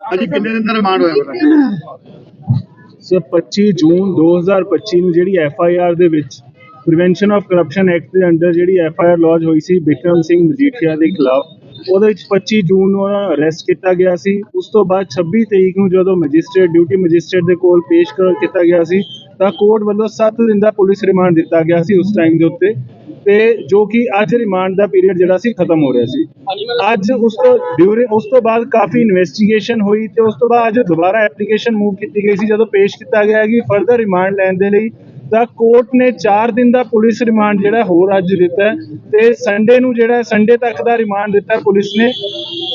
ਅਜੀ ਕਿੰਨੇ ਦਿਨ ਦਾ ਰਿਮਾਂਡ ਹੋਇਆ ਬੇਟਾ ਸਰ 25 ਜੂਨ 2025 ਨੂੰ ਜਿਹੜੀ ਐਫ ਆਈ ਆਰ ਦੇ ਵਿੱਚ ਪ੍ਰੀਵੈਂਸ਼ਨ ਆਫ ਕਰਪਸ਼ਨ ਐਕਟ ਦੇ ਅੰਡਰ ਜਿਹੜੀ ਐਫ ਆਈ ਆਰ ਲੌਜ ਹੋਈ ਸੀ ਬਿਕਰਮ ਸਿੰਘ ਮਜੀਠੀਆ ਦੇ ਖਿਲਾਫ ਉਹਦੇ ਵਿੱਚ 25 ਜੂਨ ਨੂੰ ਅਰੈਸਟ ਕੀਤਾ ਗਿਆ ਸੀ। ਉਸ ਤੋਂ ਬਾਅਦ 26 ਤਰੀਕ ਨੂੰ ਜਦੋਂ ਮੈਜਿਸਟ੍ਰੇਟ ਡਿਊਟੀ ਮੈਜਿਸਟ੍ਰੇਟ ਦੇ ਕੋਲ ਪੇਸ਼ ਕਰ ਕੀਤਾ ਗਿਆ ਸੀ ਤਾਂ ਕੋਰਟ ਵੱਲੋਂ 7 ਦਿਨ ਦਾ ਪੁਲਿਸ ਰਿਮਾਂਡ ਦਿੱਤਾ ਗਿਆ ਸੀ ਉਸ ਟਾਈਮ ਦੇ ਉੱਤੇ ਤੇ ਜੋ ਕਿ ਅੱਜ ਰਿਮਾਂਡ ਦਾ ਪੀਰੀਅਡ ਜਿਹੜਾ ਸੀ ਖਤਮ ਹੋ ਰਿਹਾ ਸੀ। ਅੱਜ ਉਸ ਤੋਂ ਡਿਊਰਿੰਗ ਉਸ ਤੋਂ ਬਾਅਦ ਕਾਫੀ ਇਨਵੈਸਟੀਗੇਸ਼ਨ ਹੋਈ ਤੇ ਉਸ ਤੋਂ ਬਾਅਦ ਅੱਜ ਦੁਬਾਰਾ ਐਪਲੀਕੇਸ਼ਨ ਮੂਵ ਕੀਤੀ ਗਈ ਸੀ। ਜਦੋਂ ਪੇਸ਼ ਕੀਤਾ ਗਿਆ ਕਿ ਫਰਦਰ ਰਿਮਾਂਡ ਲੈਣ ਦੇ ਲਈ ਤਾਂ ਕੋਰਟ ਨੇ 4 ਦਿਨ ਦਾ ਪੁਲਿਸ ਰਿਮਾਂਡ ਜਿਹੜਾ ਹੋਰ ਅੱਜ ਦਿੱਤਾ ਤੇ ਸੰਡੇ ਨੂੰ ਜਿਹੜਾ ਸੰਡੇ ਤੱਕ ਦਾ ਰਿਮਾਂਡ ਦਿੱਤਾ ਪੁਲਿਸ ਨੇ।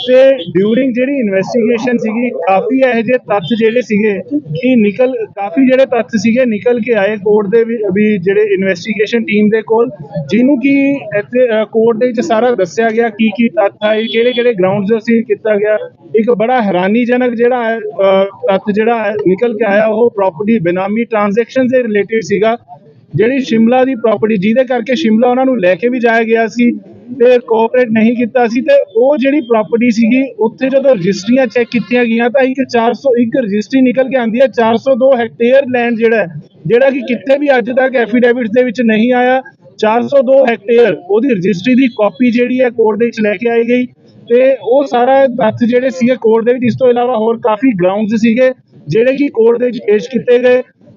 ਤੇ ਡਿਊਰਿੰਗ ਜਿਹੜੀ ਇਨਵੈਸਟੀਗੇਸ਼ਨ ਸੀਗੀ, ਕਾਫੀ ਇਹੋ ਜਿਹੇ ਤੱਥ ਜਿਹੜੇ ਸੀਗੇ ਕਿ ਨਿਕਲ, ਕਾਫੀ ਜਿਹੜੇ ਤੱਥ ਸੀਗੇ ਨਿਕਲ ਕੇ ਆਏ ਕੋਰਟ ਦੇ ਵੀ ਜਿਹੜੇ ਇਨਵੈਸਟੀਗੇਸ਼ਨ ਟੀਮ ਦੇ ਕੋਲ, ਜਿਹਨੂੰ ਕਿ ਇੱਥੇ ਕੋਰਟ ਦੇ ਵਿੱਚ ਸਾਰਾ ਦੱਸਿਆ ਗਿਆ ਕੀ ਕੀ ਤੱਥ ਆਏ, ਕਿਹੜੇ ਕਿਹੜੇ ਗਰਾਊਂਡਸ ਅਸੀਂ ਕੀਤਾ ਗਿਆ। ਇੱਕ ਬੜਾ ਹੈਰਾਨੀਜਨਕ ਜਿਹੜਾ ਹੈ ਤੱਥ ਜਿਹੜਾ ਹੈ, ਨਿਕਲ ਕੇ ਆਇਆ, ਉਹ ਪ੍ਰਾਪਰਟੀ ਬੇਨਾਮੀ ਟ੍ਰਾਂਜੈਕਸ਼ਨ ਦੇ ਰਿਲੇਟਡ ਸੀਗਾ, ਜਿਹੜੀ ਸ਼ਿਮਲਾ ਦੀ ਪ੍ਰਾਪਰਟੀ ਜਿਹਦੇ ਕਰਕੇ ਸ਼ਿਮਲਾ ਉਹਨਾਂ ਨੂੰ ਲੈ ਕੇ ਵੀ ਜਾਇਆ ਗਿਆ ਸੀ ਤੇ ਕੋਆਪਰੇਟ ਨਹੀਂ ਕੀਤਾ ਸੀ ਤੇ ਉਹ ਜਿਹੜੀ ਪ੍ਰਾਪਰਟੀ ਸੀਗੀ, ਉੱਥੇ ਜਦੋਂ ਰਜਿਸਟਰੀਆਂ ਚੈੱਕ ਕੀਤੀਆਂ ਗਈਆਂ ਤਾਂ ਇੱਕ 401 ਰਜਿਸਟਰੀ ਨਿਕਲ ਕੇ ਆਂਦੀ ਹੈ 402 ਹੈਕਟੇਅਰ ਲੈਂਡ ਜਿਹੜਾ ਜਿਹੜਾ ਕਿ ਕਿਤੇ ਵੀ ਅੱਜ ਤੱਕ ਐਫੀਡੇਵਿਟਸ ਦੇ ਵਿੱਚ ਨਹੀਂ ਆਇਆ 402 ਹੈਕਟੇਅਰ ਉਹਦੀ ਰਜਿਸਟਰੀ ਦੀ ਕਾਪੀ ਜਿਹੜੀ ਹੈ ਕੋਰਟ ਦੇ ਵਿੱਚ ਲੈ ਕੇ ਆਈ ਗਈ ਤੇ ਉਹ ਸਾਰਾ ਤੱਥ ਜਿਹੜੇ ਸੀਗੇ ਕੋਰਟ ਦੇ ਵਿੱਚ, ਇਸ ਤੋਂ ਇਲਾਵਾ ਹੋਰ ਕਾਫੀ ਗਰਾਊਂਡਸ ਸੀਗੇ, ਜਿਹੜੇ ਕਿ ਕੋਰਟ ਦੇ ਵਿੱਚ ਪੇਸ਼ ਕੀਤੇ ਗਏ।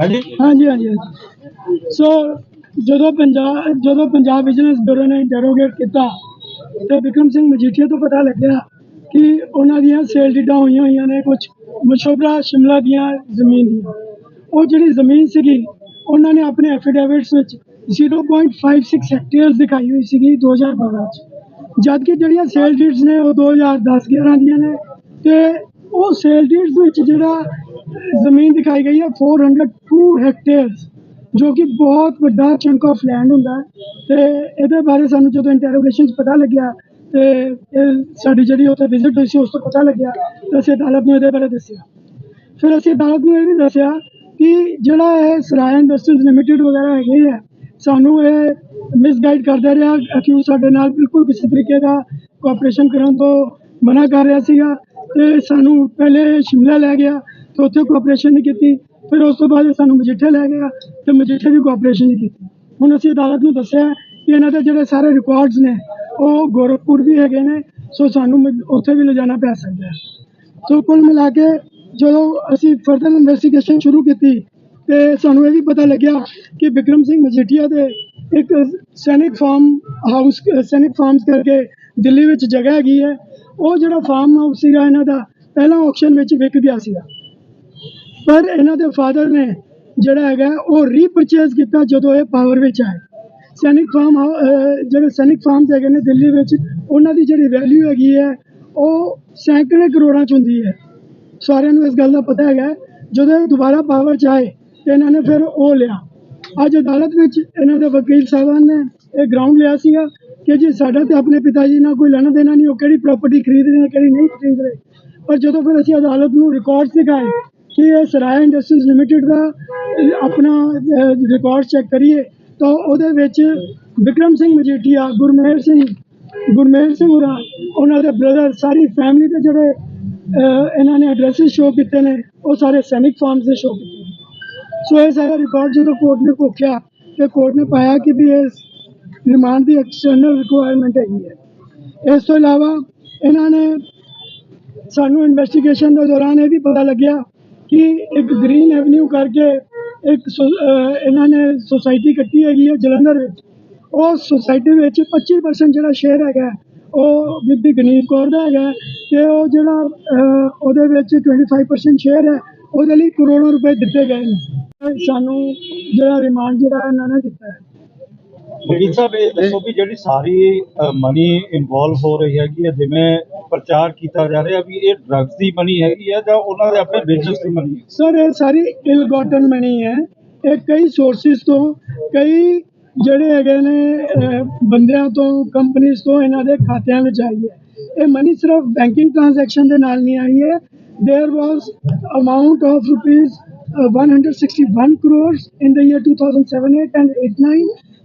ਹਾਂਜੀ? ਹਾਂਜੀ ਹਾਂਜੀ ਹਾਂਜੀ। ਸੋ ਜਦੋਂ ਪੰਜਾਬ ਜਦੋਂ ਪੰਜਾਬ ਵਿਜੀਲੈਂਸ ਬਿਊਰੋ ਨੇ ਡੈਰੋਗੇਟ ਕੀਤਾ, ਤੇ ਵਿਕਰਮ ਸਿੰਘ ਮਜੀਠੀਆ ਤੋਂ ਪਤਾ ਲੱਗਿਆ ਕਿ ਉਹਨਾਂ ਦੀਆਂ ਸੇਲ ਡੀਡਾਂ ਹੋਈਆਂ ਹੋਈਆਂ ਨੇ ਕੁਝ ਮਸ਼ੋਬਰਾ ਸ਼ਿਮਲਾ ਦੀਆਂ ਜ਼ਮੀਨ ਦੀਆਂ। ਉਹ ਜਿਹੜੀ ਜ਼ਮੀਨ ਸੀਗੀ, ਉਹਨਾਂ ਨੇ ਆਪਣੇ ਐਫੀਡੇਵਿਟਸ ਵਿੱਚ 0.56 ਹੈਕਟੇਅਰ ਦਿਖਾਈ ਹੋਈ ਸੀਗੀ 2012 ਚ। ਜਦਕਿ ਜਿਹੜੀਆਂ ਸੇਲ ਡੀਡਸ ਨੇ ਉਹ 2010 11 ਦੀਆਂ ਨੇ, ਤੇ ਉਹ ਸੇਲ ਡੀਡਸ ਵਿੱਚ ਜਿਹੜਾ ਜ਼ਮੀਨ ਦਿਖਾਈ ਗਈ ਹੈ 402 ਹੈਕਟੇਅਰਸ ਜੋ ਕਿ ਬਹੁਤ ਵੱਡਾ ਚੰਕ ਆਫ ਲੈਂਡ ਹੁੰਦਾ ਹੈ। ਤੇ ਇਹਦੇ ਬਾਰੇ ਸਾਨੂੰ ਜਦੋਂ ਇੰਟਰੋਗੇਸ਼ਨ 'ਚ ਪਤਾ ਲੱਗਿਆ, ਤੇ ਇਹ ਸਾਡੀ ਜਿਹੜੀ ਉੱਥੇ ਵਿਜ਼ਿਟ ਹੋਈ ਸੀ, ਉਸ ਤੋਂ ਪਤਾ ਲੱਗਿਆ, ਤੇ ਅਸੀਂ ਅਦਾਲਤ ਨੂੰ ਇਹਦੇ ਬਾਰੇ ਦੱਸਿਆ। ਫਿਰ ਅਸੀਂ ਅਦਾਲਤ ਨੂੰ ਇਹ ਵੀ ਦੱਸਿਆ ਕਿ ਜਿਹੜਾ ਇਹ ਸਰਾਇਆ ਇੰਡਸਟਰੀਜ਼ ਲਿਮਟਿਡ ਵਗੈਰਾ ਹੈਗੇ ਆ, ਸਾਨੂੰ ਇਹ ਮਿਸਗਾਈਡ ਕਰਦਾ ਰਿਹਾ ਅਕਿਊਜ਼ ਸਾਡੇ ਨਾਲ ਬਿਲਕੁਲ ਕਿਸੇ ਤਰੀਕੇ ਦਾ ਕੋਆਪਰੇਸ਼ਨ ਕਰਨ ਤੋਂ ਮਨਾ ਕਰ ਰਿਹਾ ਸੀਗਾ। ਤੇ ਸਾਨੂੰ ਪਹਿਲੇ ਸ਼ਿਮਲਾ ਲੈ ਗਿਆ ਤੇ ਉੱਥੇ ਕੋਆਪਰੇਸ਼ਨ ਨਹੀਂ ਕੀਤੀ। ਫਿਰ ਉਸ ਤੋਂ ਬਾਅਦ ਇਹ ਸਾਨੂੰ ਮਜੀਠੇ ਲੈ ਗਿਆ ਤੇ ਮਜੀਠੇ ਵੀ ਕੋਆਪਰੇਸ਼ਨ ਨਹੀਂ ਕੀਤੀ। ਹੁਣ ਅਸੀਂ ਅਦਾਲਤ ਨੂੰ ਦੱਸਿਆ ਕਿ ਇਹਨਾਂ ਦੇ ਜਿਹੜੇ ਸਾਰੇ ਰਿਕਾਰਡਸ ਨੇ, ਉਹ ਗੋਰਖਪੁਰ ਵੀ ਹੈਗੇ ਨੇ, ਸੋ ਸਾਨੂੰ ਮ- ਉੱਥੇ ਵੀ ਲਿਜਾਣਾ ਪੈ ਸਕਦਾ ਹੈ। ਸੋ ਕੁੱਲ ਮਿਲਾ ਕੇ ਜਦੋਂ ਅਸੀਂ ਫਰਦਰ ਇਨਵੈਸਟੀਗੇਸ਼ਨ ਸ਼ੁਰੂ ਕੀਤੀ ਤੇ ਸਾਨੂੰ ਇਹ ਵੀ ਪਤਾ ਲੱਗਿਆ ਕਿ ਵਿਕਰਮ ਸਿੰਘ ਮਜੀਠੀਆ ਦੇ ਇੱਕ ਸੈਨਿਕ ਫਾਰਮ ਹਾਊਸ ਸੈਨਿਕ ਫਾਰਮਸ ਕਰਕੇ ਦਿੱਲੀ ਵਿੱਚ ਜਗ੍ਹਾ ਹੈਗੀ ਹੈ। ਉਹ ਜਿਹੜਾ ਫਾਰਮ ਹਾਊਸ ਸੀਗਾ ਇਹਨਾਂ ਦਾ, ਪਹਿਲਾਂ ਆਕਸ਼ਨ ਵਿੱਚ ਵਿਕ ਗਿਆ ਸੀਗਾ। ਪਰ ਇਹਨਾਂ ਦੇ ਫਾਦਰ ਨੇ ਜਿਹੜਾ ਹੈਗਾ, ਉਹ ਰੀਪਰਚੇਜ਼ ਕੀਤਾ ਜਦੋਂ ਇਹ ਪਾਵਰ ਵਿੱਚ ਆਏ। ਸੈਨਿਕ ਫਾਰਮ ਹਾਊ- ਜਿਹੜੇ ਸੈਨਿਕ ਫਾਰਮਸ ਹੈਗੇ ਨੇ ਦਿੱਲੀ ਵਿੱਚ, ਉਹਨਾਂ ਦੀ ਜਿਹੜੀ ਵੈਲਿਊ ਹੈਗੀ ਹੈ, ਉਹ ਸੈਂਕੜੇ ਕਰੋੜਾਂ ਚ ਹੁੰਦੀ ਹੈ। ਸਾਰਿਆਂ ਨੂੰ ਇਸ ਗੱਲ ਦਾ ਪਤਾ ਹੈਗਾ, ਜਦੋਂ ਇਹ ਦੁਬਾਰਾ ਪਾਵਰ ਚ ਆਏ, ਤੇ ਇਹਨਾਂ ਨੇ ਫਿਰ ਉਹ ਲਿਆ। ਅੱਜ ਅਦਾਲਤ ਵਿੱਚ ਇਹਨਾਂ ਦੇ ਵਕੀਲ ਸਾਹਿਬਾਨ ਨੇ ਇਹ ਗਰਾਊਂਡ ਲਿਆ ਸੀਗਾ ਕਿ ਜੀ ਸਾਡਾ ਤੇ ਆਪਣੇ ਪਿਤਾ ਜੀ ਨਾਲ ਕੋਈ ਲੈਣਾ ਦੇਣਾ ਨਹੀਂ, ਉਹ ਕਿਹੜੀ ਪ੍ਰਾਪਰਟੀ ਖਰੀਦ ਰਹੇ ਨੇ, ਕਿਹੜੀ ਨਹੀਂ ਖਰੀਦ ਰਹੇ ਪਰ ਜਦੋਂ ਫਿਰ ਅਸੀਂ ਅਦਾਲਤ ਨੂੰ ਰਿਕਾਰਡਸ ਦਿਖਾਏ ਕਿ ਇਹ ਸਰਾਇਆ ਇੰਡਸਟਰੀਜ਼ ਲਿਮਟਿਡ ਦਾ ਆਪਣਾ ਰਿਕਾਰਡ ਚੈੱਕ ਕਰੀਏ, ਤਾਂ ਉਹਦੇ ਵਿੱਚ ਵਿਕਰਮ ਸਿੰਘ ਮਜੀਠੀਆ ਗੁਰਮੇਰ ਸਿੰਘ ਗੁਰਮੇਰ ਸਿੰਘ ਹੋਰਾਂ, ਉਹਨਾਂ ਦੇ ਬ੍ਰਦਰ ਸਾਰੀ ਫੈਮਿਲੀ ਦੇ ਜਿਹੜੇ ਇਹਨਾਂ ਨੇ ਐਡਰੈਸਿਸ ਸ਼ੋ ਕੀਤੇ ਨੇ, ਉਹ ਸਾਰੇ ਸੈਨਿਕ ਫਾਰਮਸ ਦੇ ਸ਼ੋ ਕੀਤੇ ਨੇ। ਸੋ ਇਹ ਸਾਰਾ ਰਿਕਾਰਡ ਜਦੋਂ ਕੋਰਟ ਨੇ ਘੋਖਿਆ ਤੇ ਕੋਰਟ ਨੇ ਪਾਇਆ ਕਿ ਵੀ ਇਹ ਰਿਮਾਂਡ ਦੀ ਐਕਸਟਰਨਲ ਰਿਕੁਆਇਰਮੈਂਟ ਹੈਗੀ ਹੈ। ਇਸ ਤੋਂ ਇਲਾਵਾ ਇਹਨਾਂ ਨੇ ਸਾਨੂੰ ਇਨਵੈਸਟੀਗੇਸ਼ਨ ਦੇ ਦੌਰਾਨ ਇਹ ਵੀ ਪਤਾ ਲੱਗਿਆ ਕਿ ਇੱਕ ਗ੍ਰੀਨ ਐਵਨਿਊ ਕਰਕੇ ਇੱਕ ਸੋ- ਇਹਨਾਂ ਨੇ ਸੋਸਾਇਟੀ ਕੱਟੀ ਹੈਗੀ ਹੈ ਜਲੰਧਰ ਵਿੱਚ। ਉਹ ਸੋਸਾਇਟੀ ਵਿੱਚ 25% ਜਿਹੜਾ ਸ਼ੇਅਰ ਹੈਗਾ ਉਹ ਬੀਬੀ ਗਨੀਤ ਕੌਰ ਦਾ ਹੈਗਾ ਤੇ ਉਹ ਜਿਹੜਾ ਉਹਦੇ ਵਿੱਚ 25% ਸ਼ੇਅਰ ਹੈ, ਉਹਦੇ ਲਈ ਕਰੋੜਾਂ ਰੁਪਏ ਦਿੱਤੇ ਗਏ ਨੇ। ਸਾਨੂੰ ਜਿਹੜਾ ਰਿਮਾਂਡ ਜਿਹੜਾ ਇਹਨਾਂ ਨੇ ਦਿੱਤਾ ਹੈ। ਵਕੀਲ ਸਾਹਿਬ, ਇਹ ਦੱਸੋ ਵੀ ਜਿਹੜੀ ਸਾਰੀ ਮਨੀ ਇਨਵੋਲਵ ਹੋ ਰਹੀ ਹੈਗੀ ਹੈ, ਜਿਵੇਂ ਪ੍ਰਚਾਰ ਕੀਤਾ ਜਾ ਰਿਹਾ ਵੀ ਇਹ ਡਰੱਗਸ ਦੀ ਮਨੀ ਹੈ ਜਾਂ ਉਹਨਾਂ ਦੇ ਆਪਣੇ ਬਿਜ਼ਨਸ ਦੀ ਮਨੀ ਸਰ, ਇਹ ਸਾਰੀ ਇਲਗੋਟਨ ਮਨੀ ਹੈ। ਇਹ ਕਈ ਸੋਰਸਿਸ ਤੋਂ, ਕਈ ਜਿਹੜੇ ਹੈਗੇ ਨੇ ਬੰਦਿਆਂ ਤੋਂ ਕੰਪਨੀਆਂ ਤੋਂ ਇਹਨਾਂ ਦੇ ਖਾਤਿਆਂ ਵਿੱਚ ਆਈ ਹੈ। ਇਹ ਮਨੀ ਸਿਰਫ ਬੈਂਕਿੰਗ ਟ੍ਰਾਂਜੈਕਸ਼ਨ ਦੇ ਨਾਲ ਨਹੀਂ ਆਈ ਹੈ। There was amount of rupees 161 crores in the year 2007 8 and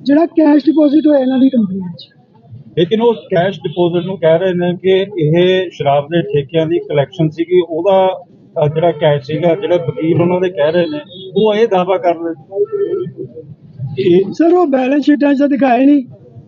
ਜਿਹੜਾ ਕੈਸ਼ ਡਿਪੋਜ਼ਿਟ ਹੋਇਆ ਇਹਨਾਂ ਦੀ ਕੰਪਨੀ ਵਿੱਚ। ਲੇਕਿਨ ਉਹ ਕੈਸ਼ ਡਿਪੋਜ਼ਿਟ ਨੂੰ ਕਹਿ ਰਹੇ ਨੇ ਕਿ ਇਹ ਸ਼ਰਾਬ ਦੇ ਠੇਕਿਆਂ ਦੀ ਕਲੈਕਸ਼ਨ ਸੀਗੀ ਉਹਦਾ ਅ, ਜਿਹੜਾ ਕੈਸ਼ ਸੀਗਾ ਜਿਹੜੇ ਵਕੀਲ ਉਹਨਾਂ ਦੇ ਕਹਿ ਰਹੇ ਨੇ ਉਹ ਇਹ ਦਾਅਵਾ ਕਰ ਰਹੇ ਇਹ ਸਰ ਉਹ ਬੈਲੈਂਸ ਸ਼ੀਟਾਂ 'ਚ ਤਾਂ ਦਿਖਾਏ ਨਹੀਂ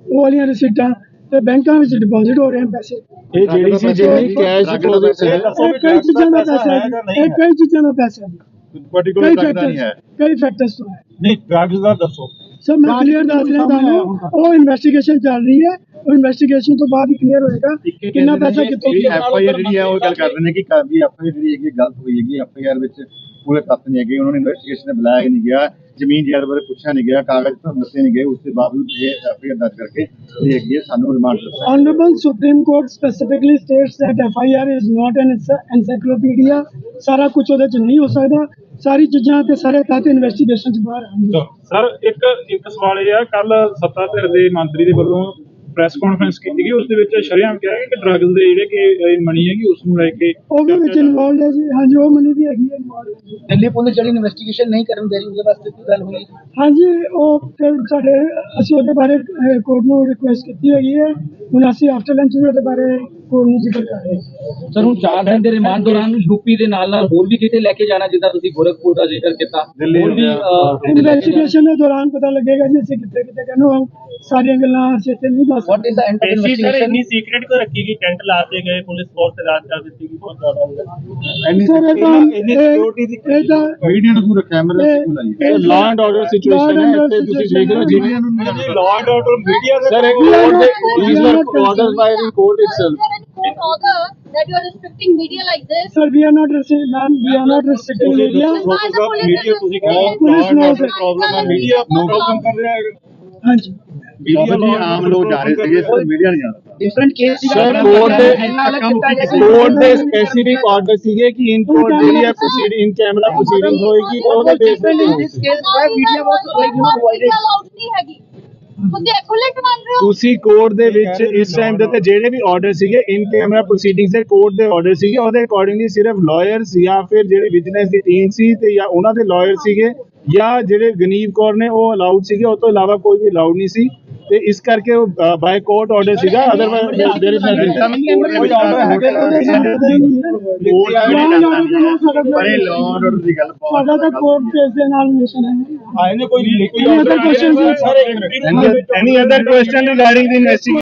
ਉਹ ਵਾਲੀਆਂ ਰਸੀਟਾਂ ਤੇ ਬੈਂਕਾਂ ਵਿੱਚ ਡਿਪੋਜ਼ਿਟ ਹੋ ਰਹੇ ਹਨ ਪੈਸੇ। ਇਹ ਜਿਹੜੀ ਸੀ ਜਿਹੜੀ ਕੈਸ਼ ਡਿਪੋਜ਼ਿਟ ਹੈ। ਇਹ ਕਈ ਚੀਜ਼ਾਂ ਦਾ ਪੈਸਾ ਹੈ ਇਹ ਕਈ ਚੀਜ਼ਾਂ ਦਾ ਪੈਸਾ ਹੈ ਕਈ ਫੈਕਟਰਸ ਕਈ ਫੈਕਟਰਸ ਤੋਂ ਹੈ। ਨਹੀਂ ਡਰੱਗਸ ਦਾ ਦੱਸੋ। ਸਰ ਮੈਂ ਕਲੀਅਰ ਦੱਸ ਰਿਹਾ ਤੁਹਾਨੂੰ ਉਹ ਇਨਵੈਸਟੀਗੇਸ਼ਨ ਚੱਲ ਰਹੀ ਹੈ। ਉਹ ਇਨਵੈਸਟੀਗੇਸ਼ਨ ਤੋਂ ਬਾਅਦ ਹੀ ਕਲੀਅਰ ਹੋਏਗਾ ਕਿੰਨਾ ਪੈਸਾ ਕਿੱਥੋਂ ਜਿਹੜੀ ਐਫ ਆਈ ਆਰ ਜਿਹੜੀ ਹੈ ਉਹ ਗੱਲ ਕਰਦੇ ਨੇ ਕਿ ਕਾਫੀ ਐਫ ਆਈ ਆਰ ਜਿਹੜੀ ਹੈਗੀ ਗਲਤ ਹੋਈ ਹੈਗੀ। ਐਫ ਆਈ ਆਰ ਵਿੱਚ ਪੂਰੇ ਤੱਥ ਨਹੀਂ ਹੈਗੇ ਉਹਨਾਂ ਨੇ ਇਨਵੈਸਟੀਗੇਸ਼ਨ ਤੇ ਬੁਲਾਇਆ ਨਹੀਂ ਗਿਆ। ਜ਼ਮੀਨ ਜਾਇਦਾਦ ਬਾਰੇ ਪੁੱਛਿਆ ਨਹੀਂ ਗਿਆ ਕਾਗਜ਼ ਤੋਂ ਦੱਸੇ ਨਹੀਂ ਗਏ। ਉਸ ਦੇ ਬਾਵਜੂਦ ਇਹ ਐਫ ਆਈ ਆਰ ਦਰਜ ਕਰਕੇ ਜਿਹੜੀ ਹੈਗੀ ਸਾਨੂੰ ਰਿਮਾਂਡ ਦਿੱਤਾ Honorable Supreme Court specifically states that FIR is not an ency- encyclopedia ਸਾਰਾ ਕੁਝ ਉਹਦੇ ਚ ਨਹੀਂ ਹੋ ਸਕਦਾ। ਸਾਰੀ ਚੀਜ਼ਾਂ ਤੇ ਸਾਰੇ ਤੱਥ ਇਨਵੈਸਟੀਗੇਸ਼ਨ ਚ ਬਾਹਰ ਆਉਣਗੇ। ਸਰ ਇੱਕ ਇੱਕ ਸਵਾਲ ਇਹ ਆ ਕੱਲ ਸੱਤਾ ਧਿਰ ਦੇ ਮੰਤਰੀ ਦੇ ਵੱਲੋਂ ਪ੍ਰੈਸ ਕਾਨਫਰੰਸ ਕੀਤੀ ਗਈ ਉਸ ਦੇ ਵਿੱਚ ਸ਼ਰੇਆਮ ਕਿਹਾ ਗਿਆ ਕਿ ਡਰੱਗਸ ਦੇ ਜਿਹੜੇ ਕਿ ਮਨੀ ਹੈਗੀ ਉਸ ਨੂੰ ਲੈ ਕੇ ਉਹ ਵੀ ਵਿੱਚ ਇਨਵੋਲਡ ਹੈ ਜੀ। ਹਾਂਜੀ ਉਹ ਮਨੀ ਵੀ ਹੈਗੀ ਹੈ involved। ਦਿੱਲੀ ਪੁਲਿਸ ਜਿਹੜੀ ਇਨਵੈਸਟੀਗੇਸ਼ਨ ਨਹੀਂ ਕਰਨ ਦੇ ਰਹੀ ਉਹਦੇ ਵਾਸਤੇ ਕੀ ਗੱਲ ਹੋਈ? ਹਾਂਜੀ ਉਹ ਫਿਰ ਸਾਡੇ ਅਸੀਂ ਉਹਦੇ ਬਾਰੇ ਕੋਰਟ ਨੂੰ ਰਿਕੁਐਸਟ ਕੀਤੀ ਹੈਗੀ ਹੈ। ਹੁਣ ਅਸੀਂ ਆਫਟਰ ਲੰਚ ਵੀ ਉਹਦੇ ਬਾਰੇ ਕੋਰਟ ਨੂੰ ਜ਼ਿਕਰ ਕਰ ਰਹੇ ਹਾਂ ਸਰ ਹੁਣ 4 ਦਿਨ ਦੇ ਰਿਮਾਂਡ ਦੌਰਾਨ ਯੂਪੀ ਦੇ ਨਾਲ ਨਾਲ ਹੋਰ ਵੀ ਕਿਤੇ ਲੈ ਕੇ ਜਾਣਾ ਜਿੱਦਾਂ ਤੁਸੀਂ ਗੋਰਖਪੁਰ ਦਾ ਜ਼ਿਕਰ ਕੀਤਾ ਹੋਰ ਵੀ ਇਨਵੈਸਟੀਗੇਸ਼ਨ ਦੇ ਦੌਰਾਨ ਪਤਾ ਲੱਗੇਗਾ ਜੀ ਅਸੀਂ ਕਿੱਥੇ ਕਿੱਥੇ ਕਹਿੰਦੇ ਹਾਂ ਸਾਰੀਆਂ ਗੱਲਾਂ ਅਸੀਂ ਇੱਥੇ ਨਹੀਂ ਦੱਸ what is the end of investigation? Secret ਕੋ ਰੱਖੀ ਗਈ? ਟੈਂਟ ਲਾ ਕੇ ਗਏ ਪੁਲਿਸ ਫੋਰਸ ਰਾਜ ਕਰ ਦਿੱਤੀ ਗਈ ਬਹੁਤ ਜ਼ਿਆਦਾ ਇੰਨੀ ਤਾਂ ਇੰਨੀ security ਦੀ ਇਹ ਤਾਂ ਮੀਡੀਆ ਨੂੰ ਕੈਮਰਾ ਇਹ- ਸਿੱਧੂ ਲਾਈ ਇਹ ਲਾਅ ਐਂਡ ਆਰਡਰ ਸਿਚੁਏਸ਼ਨ ਹੈ ਇੱਥੇ ਤੁਸੀਂ ਦੇਖ ਰਹੇ ਹੋ ਜੀ। ਲਾਅ ਐਂਡ ਆਰਡਰ ਮੀਡੀਆ ਦੇ ਸਰ are ਕੋਰਟ ਦੇ not- we these are were not that you are restricting media like this? Sir, we are not restricting, ma'am, we are not restricting media. Police different case sir court ਦੇ court ਦੇ specific order ਸੀਗੇ ਕਿ ਇਨ court ਜਿਹੜੀ ਹੈ in camera proceeding ਹੋਏਗੀ ਤਾਂ ਉਹਦੇ base ਤੇ ਤੁਸੀਂ ਕੋਰਟ ਦੇ ਵਿੱਚ ਇਸ ਟਾਈਮ ਦੇ ਤੇ ਜਿਹੜੇ ਵੀ ਆਰਡਰ ਸੀਗੇ ਇਨ ਕੈਮਰਾ ਪ੍ਰੋਸੀਡਿੰਗਸ ਦੇ ਕੋਰਟ ਦੇ ਆਰਡਰ ਸੀਗੇ ਉਹਦੇ ਅਕੋਰਡਿੰਗਲੀ ਸਿਰਫ ਲਾਇਰਸ ਜਾਂ ਫਿਰ ਜਿਹੜੇ ਵਿਜੀਲੈਂਸ ਦੀ ਟੀਮ ਸੀ ਤੇ ਜਾਂ ਉਹਨਾਂ ਦੇ ਲਾਇਰ ਸੀਗੇ ਜਾਂ ਜਿਹੜੇ ਗਨੀਵ ਕੌਰ ਨੇ ਉਹ ਅਲਾਉਡ ਸੀਗੇ ਉਹ ਤੋਂ ਇਲਾਵਾ ਕੋਈ ਵੀ ਅਲਾਉਡ ਨਹੀਂ ਸੀ। ਤੇ ਇਸ ਕਰਕੇ ਉਹ ਬਾਈ ਕੋਰਟ ਆਰਡਰ ਸੀਗਾ ਅਦਰਵਾਇਜ਼ ਦੇਰ ਇਜ਼ ਨਥਿੰਗ ਪਰੇ ਲੋਨ ਆਰਡਰ ਦੀ ਗੱਲ ਬਹੁਤ ਸਾਡਾ ਤਾਂ ਕੋਰਟ ਕੇਸ ਦੇ ਨਾਲ ਰਿਲੇਸ਼ਨ ਹੈ ਆਏ ਨੇ ਕੋਈ ਕੋਈ ਐਨੀ ਅਦਰ ਕੁਐਸਚਨ ਰਿਗਾਰਡਿੰਗ ਦੀ ਇਨਵੈਸਟੀਗੇਸ਼ਨ